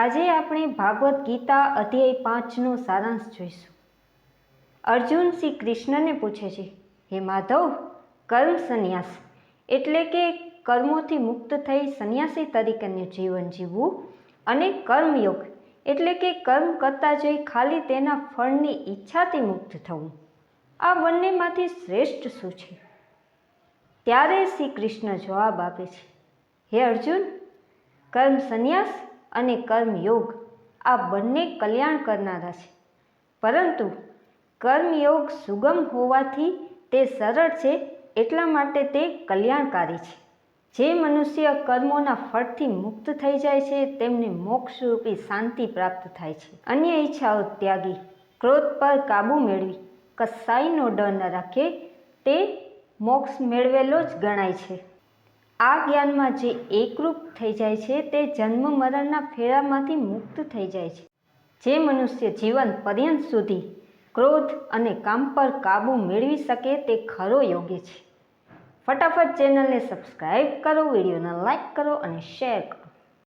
આજે આપણે ભાગવત ગીતા અધ્યાય પાંચનો સારાંશ જોઈશું. અર્જુન શ્રી કૃષ્ણને પૂછે છે, હે માધવ કર્મ સંન્યાસ? એટલે કે કર્મોથી મુક્ત થઈ સંન્યાસી તરીકેનું જીવન જીવવું અને કર્મયોગ, એટલે કે કર્મ કરતા જઈ ખાલી તેના ફળની ઈચ્છાથી મુક્ત થવું. આ બંનેમાંથી શ્રેષ્ઠ શું છે? ત્યારે શ્રી કૃષ્ણ જવાબ આપે છે, હે અર્જુન કર્મ સંન્યાસ? અને કર્મયોગ આ બંને કલ્યાણ કરનારા છે. પરંતુ કર્મયોગ સુગમ હોવાથી તે સરળ છે એટલા માટે તે કલ્યાણકારી છે. જે મનુષ્ય કર્મોના ફળથી મુક્ત થઈ જાય છે, તેમને મોક્ષરૂપી શાંતિ પ્રાપ્ત થાય છે. અન્ય ઈચ્છાઓ ત્યાગી, ક્રોધ પર કાબૂ મેળવી, કસાઈનો ડર ન રાખે, તે મોક્ષ મેળવેલો જ ગણાય છે. આ જ્ઞાનમાં જે એકરૂપ થઈ જાય છે, તે જન્મ મરણના ફેરામાંથી મુક્ત થઈ જાય છે. જે મનુષ્ય જીવન પર્યંત સુધી ક્રોધ અને કામ પર કાબૂ મેળવી શકે તે ખરો યોગ્ય છે. ફટાફટ ચેનલને સબસ્ક્રાઈબ કરો, વિડીયોને લાઈક કરો અને શેર કરો.